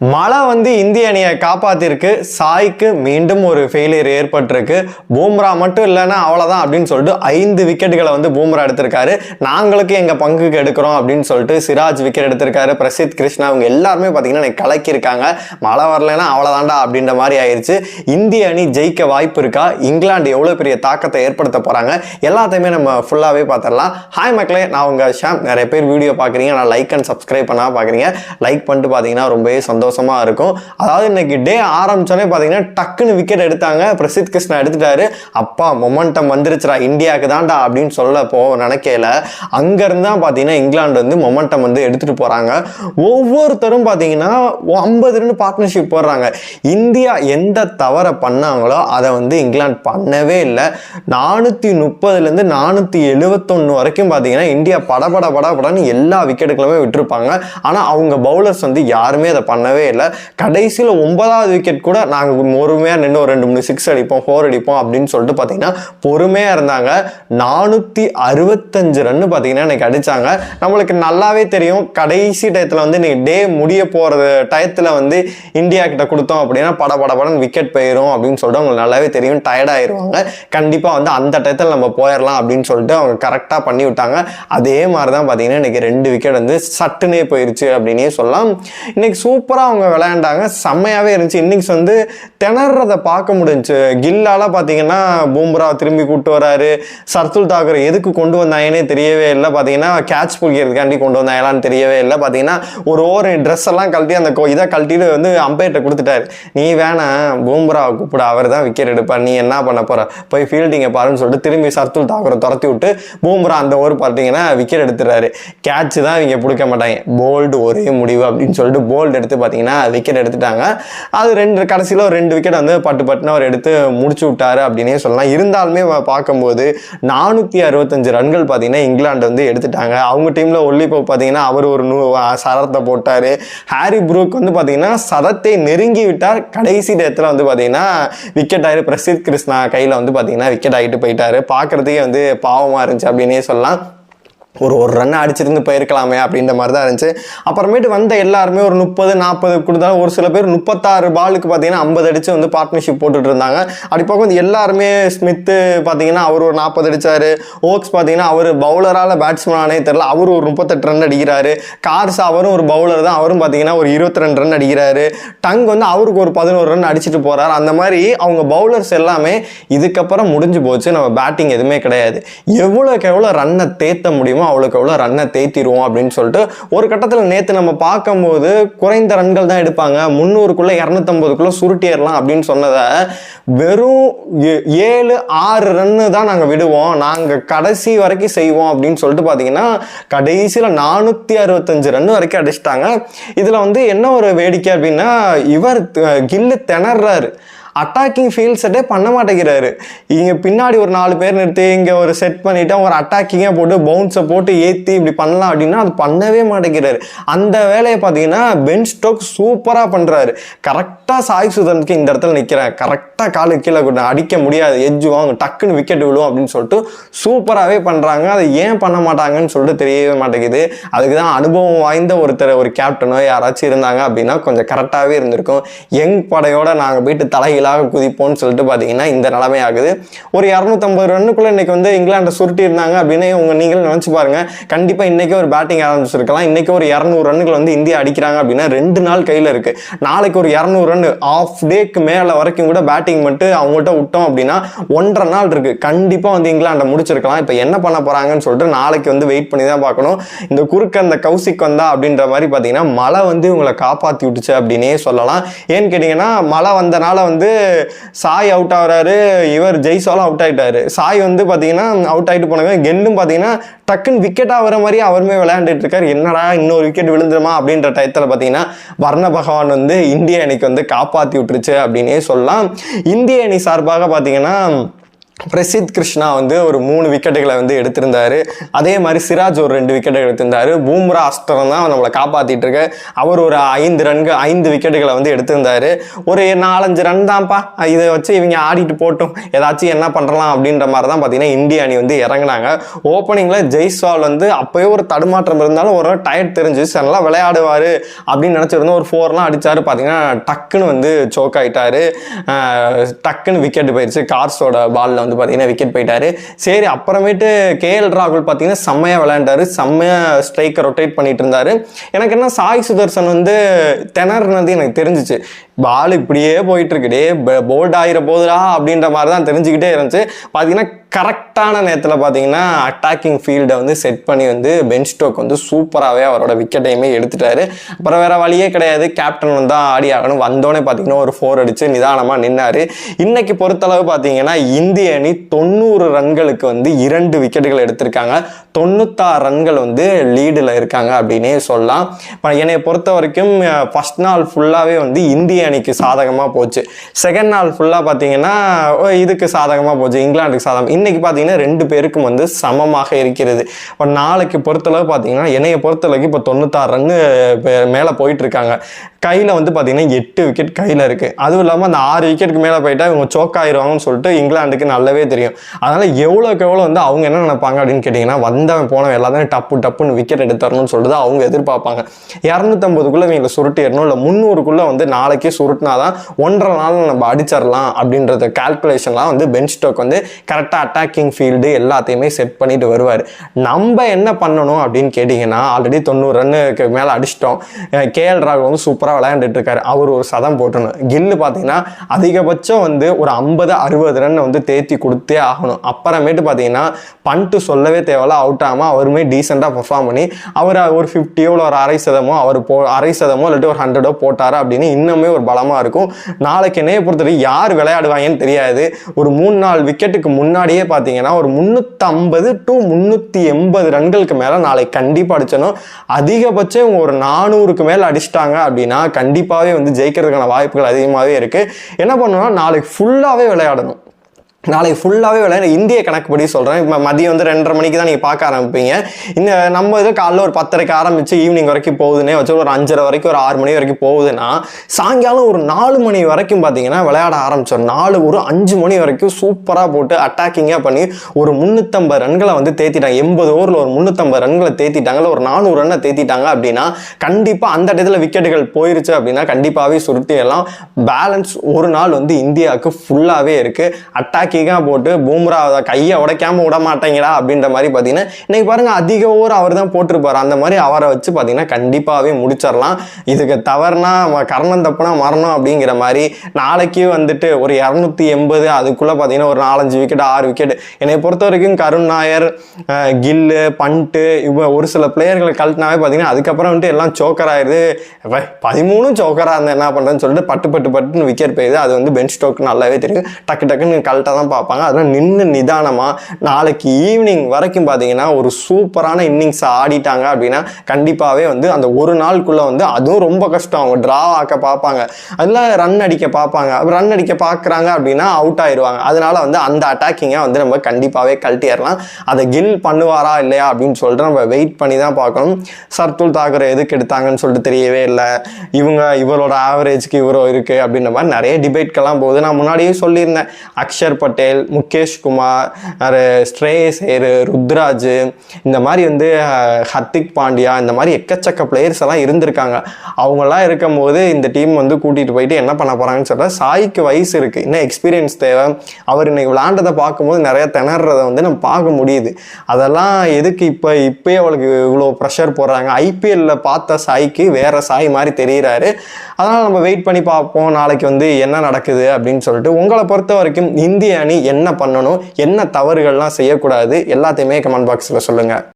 மழை வந்து இந்திய அணியை காப்பாத்திருக்கு. சாய்க்கு மீண்டும் ஒரு ஃபெயிலியர் ஏற்பட்டிருக்கு. பூம்ரா மட்டும் இல்லைன்னா அவ்வளோதான் அப்படின்னு சொல்லிட்டு ஐந்து விக்கெட்டுகளை வந்து பூம்ரா எடுத்திருக்காரு. நாங்களுக்கு எங்கள் பங்குக்கு எடுக்கிறோம் அப்படின்னு சொல்லிட்டு சிராஜ் விக்கெட் எடுத்திருக்காரு. பிரசித் கிருஷ்ணா அவங்க எல்லாருமே பார்த்தீங்கன்னா எனக்கு கலக்கியிருக்காங்க. மழை வரலைன்னா அவ்வளோதான்டா அப்படின்ற மாதிரி ஆயிடுச்சு இந்திய அணி ஜெயிக்க வாய்ப்பு இருக்கா? இங்கிலாந்து எவ்வளோ பெரிய தாக்கத்தை ஏற்படுத்த போகிறாங்க எல்லாத்தையுமே நம்ம ஃபுல்லாகவே பார்த்துடலாம். ஹாய் மக்களே நான் உங்கள் ஷாம். நிறைய பேர் வீடியோ பார்க்குறீங்க. நான் லைக் அண்ட் சப்ஸ்கிரைப் பண்ணால் பார்க்குறீங்க. லைக் பண்ணிட்டு பார்த்தீங்கன்னா ரொம்பவே சந்தோஷம். இருக்கும். அதாவது இன்னைக்கு டே ஆரம்பிச்சோன்னே பார்த்தீங்கன்னா டக்குன்னு விக்கெட் எடுத்தாங்க. பிரசித் கிருஷ்ணா எடுத்துட்டாரு. அப்பா மொமெண்டம் வந்துருச்சுடா இந்தியாவுக்கு தான்டா அப்படின்னு சொல்ல போ நினைக்கல. அங்கேருந்து தான் பார்த்தீங்கன்னா இங்கிலாந்து வந்து மொமெண்டம் வந்து எடுத்துகிட்டு போகிறாங்க ஒவ்வொருத்தரும் பார்த்தீங்கன்னா ஐம்பது ரெண்டு பார்ட்னர்ஷிப் போடுறாங்க. இந்தியா எந்த தவறை பண்ணாங்களோ அதை வந்து இங்கிலாந்து பண்ணவே இல்லை. நானூற்றி முப்பதுலேருந்து நானூற்றி எழுபத்தொன்று வரைக்கும் பார்த்தீங்கன்னா இந்தியா படபட படபடன்னு எல்லா விக்கெட்டுகளுமே விட்டுருப்பாங்க. ஆனால் அவங்க பவுலர்ஸ் வந்து யாருமே அதை பண்ணவே இல்லை. கடைசியில் ஒன்பதாவது விக்கெட் கூட நாங்கள் பொறுமையாக நின்று ஒரு ரெண்டு மூணு சிக்ஸ் அடிப்போம் ஃபோர் அடிப்போம் அப்படின்னு சொல்லிட்டு பார்த்தீங்கன்னா பொறுமையாக இருந்தாங்க. நானூற்றி அறுபத்தஞ்சு ரன்னு பார்த்தீங்கன்னா இன்னைக்கு அடித்தாங்க நம்மளுக்கு நல்லாவே தெரியும். கடைசி டயத்தில் வந்து இன்றைக்கி டே முடிய போகிறது டயத்தில் வந்து இந்தியா கிட்ட கொடுத்தோம் அப்படின்னா பட பட படம் விக்கெட் போயிடும் அப்படின்னு சொல்லிட்டு அவங்களுக்கு நல்லாவே தெரியும். டயர்டாயிருவாங்க கண்டிப்பாக வந்து அந்த டயத்தில் நம்ம போயிடலாம் அப்படின்னு சொல்லிட்டு அவங்க கரெக்டாக பண்ணி விட்டாங்க. அதே மாதிரி தான் பார்த்தீங்கன்னா இன்றைக்கி ரெண்டு விக்கெட் வந்து சட்டுனே போயிடுச்சு அப்படின்னே சொல்லலாம். இன்னைக்கு சூப்பராக அவங்க விளையாண்டாங்க. செம்மையாகவே இருந்துச்சு. இன்னிங்ஸ் வந்து திணறதை பார்க்க முடிஞ்சு கில்லால் பார்த்தீங்கன்னா பூம்ரா திரும்பி கூப்பிட்டு வராரு. சர்துல் தாக்கர் எதுக்கு கொண்டு வந்தாங்கன்னே தெரியவே இல்லை. பார்த்தீங்கன்னா கேட்ச் பிடிக்கிறதுக்காண்டி கொண்டு வந்தாங்களான்னு தெரியவே இல்லை. பார்த்தீங்கன்னா ஒரு ஓவர் ட்ரெஸ் எல்லாம் கழட்டி அந்த இதை கழட்டிட்டு வந்து அம்பையர்கிட்ட கொடுத்துட்டாரு. நீ வேணாம் பூம்ராவை கூப்பிட. அவர் தான் விக்கெட் எடுப்பார். நீ என்ன பண்ண போகிற போய் ஃபீல்டிங்கை பாருன்னு சொல்லிட்டு திரும்பி சர்துல் தாக்கரை துரத்தி விட்டு பூம்ரா அந்த ஓவர் பார்த்தீங்கன்னா விக்கெட் எடுத்துறாரு கேட்ச் தான் இவங்க பிடிக்க மாட்டாங்க. போல்டு ஒரே முடிவு அப்படின்னு சொல்லிட்டு போல்டு எடுத்து பார்த்தீங்கன்னா விக்கெட் எடுத்துட்டாங்க. அது ரெண்டு கடைசியில் ஒரு ரெண்டு விக்கெட் வந்து பட்டு பட்டுன்னு அவர் எடுத்து முடிச்சு விட்டாரு அப்படின்னே சொல்லலாம். இருந்தாலுமே பார்க்கும்போது நானூற்றி அறுபத்தஞ்சு ரன்கள் பார்த்தீங்கன்னா இங்கிலாந்து வந்து எடுத்துட்டாங்க. அவங்க டீமில் ஒல்லிப்போ பார்த்தீங்கன்னா அவர் ஒரு நூ சரத்தை போட்டார். ஹாரி ப்ரூக் வந்து பார்த்தீங்கன்னா சதத்தை நெருங்கி விட்டார். கடைசி நேரத்தில் வந்து பார்த்தீங்கன்னா விக்கெட் ஆயிரு. பிரசித் கிருஷ்ணா கையில் வந்து பார்த்தீங்கன்னா விக்கெட் ஆகிட்டு போயிட்டாரு. பார்க்குறதுக்கே வந்து பாவமாக இருந்துச்சு அப்படின்னே சொல்லலாம். ஒரு ஒரு ரன் அடிச்சிருந்து போயிருக்கலாமே அப்படின்ற மாதிரி தான் இருந்துச்சு. அப்புறமேட்டு வந்த எல்லாருமே ஒரு முப்பது நாற்பது கொடுத்தாலும் ஒரு சில பேர் முப்பத்தாறு பாலுக்கு பார்த்தீங்கன்னா ஐம்பது அடிச்சு வந்து பார்ட்னர்ஷிப் போட்டுட்டு இருந்தாங்க. அப்படி பார்க்க வந்து எல்லாருமே ஸ்மித்து பார்த்தீங்கன்னா அவர் ஒரு நாற்பது அடித்தார் ஓக்ஸ் பார்த்தீங்கன்னா அவர் பவுலரால் பேட்ஸ்மேனானே தெரில அவர் ஒரு முப்பத்தெட்டு ரன் அடிக்கிறாரு. கார்ஸ் அவரும் ஒரு பவுலர் தான் அவரும் பார்த்தீங்கன்னா ஒரு இருபத்தி ரெண்டு ரன் அடிக்கிறாரு. டங் வந்து அவருக்கு ஒரு பதினோரு ரன் அடிச்சிட்டு போகிறார் அந்த மாதிரி அவங்க பவுலர்ஸ் எல்லாமே இதுக்கப்புறம் முடிஞ்சு போச்சு. நம்ம பேட்டிங் எதுவுமே கிடையாது. எவ்வளோக்கு எவ்வளோ ரன்னை தேத்த முடியுமோ அவ்வளோக்கு அவ்வளோ ரன்னை தேத்திடுவோம் அப்படின்னு சொல்லிட்டு ஒரு கட்டத்தில் நேற்று நம்ம பார்க்கும்போது குறைந்த ரன்கள் தான் எடுப்பாங்க. முந்நூறுக்குள்ளே இரநூத்தம்பதுக்குள்ளே சுருட்டிடலாம் அப்படின்னு சொன்னதை வெறும் ஏ- ஏழு ஆறு ரன்னு தான் நாங்கள் விடுவோம். நாங்கள் கடைசி வரைக்கும் செய்வோம் அப்படின்னு சொல்லிட்டு பார்த்தீங்கன்னா கடைசியில் நானூற்றி அறுபத்தஞ்சு ரன் வரைக்கும் அடிச்சிட்டாங்க. இதில் வந்து என்ன ஒரு வேடிக்கை அப்படின்னா இவர் கில்லு திணறாரு. அட்டாக்கிங் ஃபீல்ட் செட்டே பண்ண மாட்டேங்கிறாரு. இங்கே பின்னாடி ஒரு நாலு பேர் நிறுத்தி இங்கே ஒரு செட் பண்ணிவிட்டு ஒரு அட்டாக்கிங்காக போட்டு பவுன்ஸை போட்டு ஏற்றி இப்படி பண்ணலாம் அப்படின்னா அது பண்ணவே மாட்டேங்கிறாரு. அந்த வேலையை பார்த்தீங்கன்னா பென் ஸ்டோக் சூப்பராக பண்ணுறாரு கரெக்டாக சாய் சுதனுக்கு இந்த இடத்துல நிற்கிறேன் கரெக்டாக காலு கீழே கொண்டு அடிக்க முடியாது எஜ்ஜு வாங்க டக்குன்னு விக்கெட் விழும் அப்படின்னு சொல்லிட்டு சூப்பராகவே பண்ணுறாங்க அதை ஏன் பண்ண மாட்டாங்கன்னு சொல்லிட்டு தெரியவே மாட்டேங்குது. அதுக்கு தான் அனுபவம் வாய்ந்த ஒருத்தர் ஒரு கேப்டனோ யாராச்சும் இருந்தாங்க அப்படின்னா கொஞ்சம் கரெக்டாகவே இருந்திருக்கும். யங் படையோட நாங்கள் போயிட்டு தலைகீழாக குதிப்போம்னு சொல்லிட்டு பார்த்தீங்கன்னா இந்த நிலைமை ஆகுது ஒரு இரநூத்தம்பது ரன்னுக்குள்ளே இன்றைக்கி வந்து இங்கிலாண்டை சுருட்டி இருந்தாங்க அப்படின்னு உங்கள் நீங்களும் நினச்சி பாருங்கள் கண்டிப்பாக இன்றைக்கி ஒரு பேட்டிங் ஆரம்பிச்சிருக்கலாம். இன்றைக்கி ஒரு இரநூறு ரன்னுகள் வந்து இந்தியா அடிக்கிறாங்க அப்படின்னா ரெண்டு நாள் கையில் இருக்குது நாளைக்கு ஒரு இரநூறு ரன் ஆஃப் டேக்கு மேலே வரைக்கும் கூட பேட்டிங் மட்டும் அவங்கள்ட்ட விட்டோம் அப்படின்னா ஒன்றரை நாள் இருக்குது கண்டிப்பாக வந்து இங்கிலாண்டை முடிச்சிருக்கலாம். இப்போ என்ன பண்ண போகிறாங்கன்னு சொல்லிட்டு நாளைக்கு வந்து வெயிட் பண்ணி தான் பார்க்கணும். இந்த குறுக்க அந்த கௌசிக் வந்தா அப்படின்ற மாதிரி பார்த்தீங்கன்னா மழை வந்து இவங்களை காப்பாற்றி விட்டுச்சு அப்படின்னே சொல்லலாம். ஏன்னு கேட்டிங்கன்னா மழை வந்தனால வந்து சாய் அவுட் ஆகுறாரு. இவர் ஜெய்சாலும் அவுட் ஆகிட்டாரு சாய் வந்து பார்த்தீங்கன்னா அவுட் ஆகிட்டு போனாங்க கெல்லும் பார்த்தீங்கன்னா டக்குன்னு விக்கெட் ஆகிற மாதிரி அவருமே விளையாண்டுட்டு இருக்காரு. என்னடா இன்னொரு விக்கெட் விழுந்துருமா அப்படின்ற டயத்தில் பார்த்தீங்கன்னா வர்ண பகவான் வந்து இந்திய அணிக்கு வந்து காப்பாற்றி விட்டுருச்சு அப்படின்னே சொல்லலாம். இந்திய அணி சார்பாக பார்த்தீங்கன்னா பிரசித் கிருஷ்ணா வந்து ஒரு மூணு விக்கெட்டுகளை வந்து எடுத்திருந்தாரு. அதே மாதிரி சிராஜ் ஒரு ரெண்டு விக்கெட் எடுத்திருந்தாரு. பூம்ரா அஸ்தரம் தான் நம்மளை காப்பாற்றிட்டு இருக்கு. அவர் ஒரு ஐந்து ரன்கள் ஐந்து விக்கெட்டுகளை வந்து எடுத்திருந்தாரு. ஒரு நாலஞ்சு ரன் தான்ப்பா. இதை வச்சு இவங்க ஆடிட்டு போட்டும். ஏதாச்சும் என்ன பண்ணலாம் அப்படின்ற மாதிரி தான் பார்த்தீங்கன்னா இந்திய அணி வந்து இறங்குனாங்க. ஓப்பனிங்கில் ஜெய்ஸ்வால் வந்து அப்போயே ஒரு தடுமாற்றம் இருந்தாலும் ஒரு டயர்ட் தெரிஞ்சு நல்லா விளையாடுவார் அப்படின்னு நினச்சிருந்தோம். ஒரு ஃபோர்லாம் அடிச்சாரு பார்த்தீங்கன்னா டக்குன்னு வந்து சோக் ஆகிட்டாரு டக்குன்னு விக்கெட் போயிடுச்சு கார்ஸோட பால்ல வந்து பார்த்தீங்கன்னா விக்கெட் போயிட்டாரு. சரி அப்புறமேட்டு கேஎல் ராகுல் பார்த்தீங்கன்னா செம்மையாக விளையாண்டாரு. செம்மையாக ஸ்ட்ரைக்கை ரொட்டேட் பண்ணிட்டு இருந்தாரு. எனக்கு என்ன சாய் சுதர்சன் வந்து திணறுனது எனக்கு தெரிஞ்சிச்சு. பால் இப்படியே போயிட்டு இருக்கு டே போல்ட் ஆகிற போதுடா அப்படின்ற மாதிரி தான் தெரிஞ்சுக்கிட்டே இருந்துச்சு. பார்த்தீங்கன்னா கரெக்டான நேரத்தில் பார்த்தீங்கன்னா அட்டாக்கிங் ஃபீல்டை வந்து செட் பண்ணி வந்து பென் ஸ்டோக் வந்து சூப்பராகவே அவரோட விக்கெட்டையுமே எடுத்துட்டாரு. அப்புறம் வேற வழியே கிடையாது. கேப்டன் வந்து தான் ஆடி ஆகணும். வந்தோடனே பார்த்தீங்கன்னா ஒரு ஃபோர் அடிச்சு நிதானமாக நின்னார். இன்னைக்கு பொறுத்தளவு பார்த்தீங்கன்னா இந்திய அணி தொண்ணூறு ரன்களுக்கு வந்து இரண்டு விக்கெட்டுகள் எடுத்திருக்காங்க. தொண்ணூத்தாறு ரன்கள் வந்து லீடில் இருக்காங்க அப்படின்னே சொல்லலாம். இப்போ என்னை பொறுத்த வரைக்கும் ஃபர்ஸ்ட் நாள் ஃபுல்லாகவே வந்து இந்திய அணிக்கு சாதகமாக போச்சு. செகண்ட் நாள் ஃபுல்லாக பார்த்தீங்கன்னா ஓ, இதுக்கு சாதகமாக போச்சு இங்கிலாந்துக்கு சாதகம். இன்னைக்கு பார்த்தீங்கன்னா ரெண்டு பேருக்கும் வந்து சமமாக இருக்கிறது. இப்போ நாளைக்கு பொறுத்தளவு பார்த்தீங்கன்னா என்னைய பொறுத்தளவுக்கு இப்போ தொண்ணூத்தாறு ரன்னு மேலே போயிட்டு இருக்காங்க கையில் வந்து பார்த்தீங்கன்னா எட்டு விக்கெட் கையில் இருக்குது அதுவும் இல்லாமல் அந்த ஆறு விக்கெட்டுக்கு மேலே போயிட்டா இவங்க சோக் ஆயிடுவாங்கன்னு சொல்லிட்டு இங்கிலாந்துக்கு நல்லாவே தெரியும். அதனால் எவ்வளோக்கு எவ்வளோ வந்து அவங்க என்ன நினைப்பாங்க அப்படின்னு கேட்டிங்கன்னா வந்தவன் போனவன் எல்லாத்தையும் டப்பு டப்புன்னு விக்கெட் எடுத்துறணும்னு சொல்லிட்டு தான் அவங்க எதிர்பார்ப்பாங்க. இரநூத்தம்பதுக்குள்ளே இவங்களை சுருட்டிடணும் இல்லை முந்நூறுக்குள்ளே வந்து நாளைக்கே சுருட்டினாதான் ஒன்றரை நாள் நம்ம அடிச்சிடலாம் அப்படின்றத கால்குலேஷன்லாம் வந்து பென் ஸ்டோக் வந்து கரெக்டாக அட்டாக்கிங் ஃபீல்டு எல்லாத்தையுமே செட் பண்ணிட்டு வருவார். நம்ம என்ன பண்ணணும் அப்படின்னு கேட்டிங்கன்னா ஆல்ரெடி தொண்ணூறு ரன்னுக்கு மேலே அடிச்சிட்டோம். கேஎல் ராகுல் வந்து சூப்பராக விளையாண்டுட்டு இருக்காரு. அவர் ஒரு சதம் போட்டணும் கில்லு பார்த்தீங்கன்னா அதிகபட்சம் வந்து ஒரு ஐம்பது அறுபது ரன் வந்து தேத்தி கொடுத்தே ஆகணும். அப்புறமேட்டு பார்த்தீங்கன்னா பண்ட்டு சொல்லவே தேவையில்ல. அவுட் ஆகாமல் அவருமே டீசெண்டாக பர்ஃபார்ம் பண்ணி அவர் ஒரு ஃபிஃப்டியோ இல்லை ஒரு அரை சதமோ அவர் போ அரை சதமோ இல்லாட்டி ஒரு ஹண்ட்ரடோ போட்டார் அப்படின்னு இன்னுமே ஒரு பலமாக இருக்கும். நாளைக்கு என்னைய பொறுத்தவரை யார் விளையாடுவாங்கன்னு தெரியாது. ஒரு மூணு நாலு விக்கெட்டுக்கு முன்னாடியே பார்த்தீங்கன்னா ஒரு முந்நூற்றம்பது டு முந்நூற்றி எண்பது ரன்களுக்கு மேலே நாளைக்கு கண்டிப்பாக அடிச்சணும் அதிகபட்சம் இவங்க ஒரு நானூறுக்கு மேலே அடிச்சிட்டாங்க அப்படின்னா கண்டிப்பாகவே வந்து ஜெயிக்கிறதுக்கான வாய்ப்புகள் அதிகமாகவே இருக்குது என்ன பண்ணணும்னா நாளைக்கு ஃபுல்லாகவே விளையாடணும். நாளைக்கு ஃபுல்லாகவே விளையாட இந்திய கணக்குப்படி சொல்கிறேன் இப்போ மதியம் வந்து ரெண்டரை மணிக்கு தான் நீங்கள் பார்க்க ஆரம்பிப்பீங்க. இந்த நம்ம இது காலைல ஒரு பத்தரைக்கு ஆரம்பித்து ஈவினிங் வரைக்கும் போகுதுன்னே வச்சு ஒரு அஞ்சரை வரைக்கும் ஒரு ஆறு மணி வரைக்கும் போகுதுன்னா சாயங்காலம் ஒரு நாலு மணி வரைக்கும் பார்த்தீங்கன்னா விளையாட ஆரம்பித்தோம் நாலு ஒரு அஞ்சு மணி வரைக்கும் சூப்பராக போட்டு அட்டாக்கிங்காக பண்ணி ஒரு முந்நூற்றம்பது ரன்களை வந்து தேத்திட்டாங்க. எண்பது ஓவரில் ஒரு முந்நூற்றம்பது ரன்களை தேத்திட்டாங்க. இல்லை ஒரு நானூறு ரன்னை தேத்திட்டாங்க அப்படின்னா கண்டிப்பாக அந்த இடத்துல விக்கெட்டுகள் போயிருச்சு அப்படின்னா கண்டிப்பாகவே சுருத்தி எல்லாம் பேலன்ஸ் ஒரு நாள் வந்து இந்தியாவுக்கு ஃபுல்லாகவே இருக்குது அட்டாக் அட்டாக்கிங்காக போட்டு பூம்ரா அதை கையை உடைக்காம விட மாட்டேங்கிறா அப்படின்ற மாதிரி பார்த்தீங்கன்னா இன்னைக்கு பாருங்க அதிக ஓவர் அவர் தான் போட்டிருப்பாரு. அந்த மாதிரி அவரை வச்சு பார்த்தீங்கன்னா கண்டிப்பாகவே முடிச்சிடலாம். இதுக்கு தவறுனா கரணம் கர்ணம் தப்புனா மரணம் அப்படிங்கிற மாதிரி நாளைக்கு வந்துட்டு ஒரு இரநூத்தி எண்பது அதுக்குள்ளே பார்த்தீங்கன்னா ஒரு நாலஞ்சு விக்கெட் ஆறு விக்கெட் என்னை பொறுத்த வரைக்கும் கருண் நாயர் கில்லு பண்ட்டு இவ ஒரு சில பிளேயர்களை கழட்டினாவே பார்த்தீங்கன்னா அதுக்கப்புறம் வந்துட்டு எல்லாம் சோக்கர் ஆயிடுது. பதிமூணும் சோக்கராக இருந்தால் என்ன பண்ணுறேன்னு சொல்லிட்டு பட்டு பட்டு பட்டுன்னு விக்கெட் போயிடுது அது வந்து பென் ஸ்டோக் நல்லாவே தெரியும். டக்கு டக்குன்னு கழட்ட தான் பார்ப்பாங்க. அதெல்லாம் நின்று நிதானமாக நாளைக்கு ஈவினிங் வரைக்கும் பார்த்தீங்கன்னா ஒரு சூப்பரான இன்னிங்ஸை ஆடிட்டாங்க அப்படின்னா கண்டிப்பாகவே வந்து அந்த ஒரு நாளுக்குள்ளே வந்து அதுவும் ரொம்ப கஷ்டம். அவங்க ட்ரா ஆக்க பார்ப்பாங்க. அதில் ரன் அடிக்க பார்ப்பாங்க. ரன் அடிக்க பார்க்குறாங்க அப்படின்னா அவுட் ஆயிடுவாங்க. அதனால் வந்து அந்த அட்டாக்கிங்கை வந்து நம்ம கண்டிப்பாகவே கழட்டிடலாம் அதை கில் பண்ணுவாரா இல்லையா அப்படின்னு சொல்லிட்டு நம்ம வெயிட் பண்ணி தான் பார்க்கணும். சர்துல் தாக்கர் எதுக்கு எடுத்தாங்கன்னு சொல்லிட்டு தெரியவே இல்லை. இவங்க இவரோட ஆவரேஜ்க்கு இவரோ இருக்குது அப்படின்ற மாதிரி நிறைய டிபேட்கெல்லாம் போகுது. நான் முன்னாடியே சொல்லியிருந்தேன். அக்ஷர் பட்டேல் முகேஷ் குமார் அரு ஸ்ரேயஸ் ஐயர் ருத்ராஜ் இந்த மாதிரி வந்து ஹர்திக் பாண்டியா இந்த மாதிரி எக்கச்சக்க பிளேயர்ஸ் எல்லாம் இருந்திருக்காங்க. அவங்கெல்லாம் இருக்கும்போது இந்த டீம் வந்து கூட்டிகிட்டு போயிட்டு என்ன பண்ண போகிறாங்கன்னு சொல்லிட்டு சாய்க்கு வயசு இருக்குது இன்னும் எக்ஸ்பீரியன்ஸ் தேவை. அவர் இன்னைக்கு விளாண்டதை பார்க்கும்போது நிறைய திணறதை வந்து நம்ம பார்க்க முடியுது. அதெல்லாம் எதுக்கு இப்போ இப்போயே அவளுக்கு இவ்வளோ ப்ரெஷர் போடுறாங்க? ஐபிஎல்ல பார்த்த சாய்க்கு வேறு சாய் மாதிரி தெரியுறாரு. அதனால் நம்ம வெயிட் பண்ணி பார்ப்போம். நாளைக்கு வந்து என்ன நடக்குது அப்படின்னு சொல்லிட்டு உங்களை பொறுத்த வரைக்கும் இந்திய இந்திய அணி என்ன பண்ணணும் என்ன தவறுகள்லாம் செய்யக்கூடாது எல்லாத்தையுமே கமெண்ட் பாக்ஸில் சொல்லுங்கள்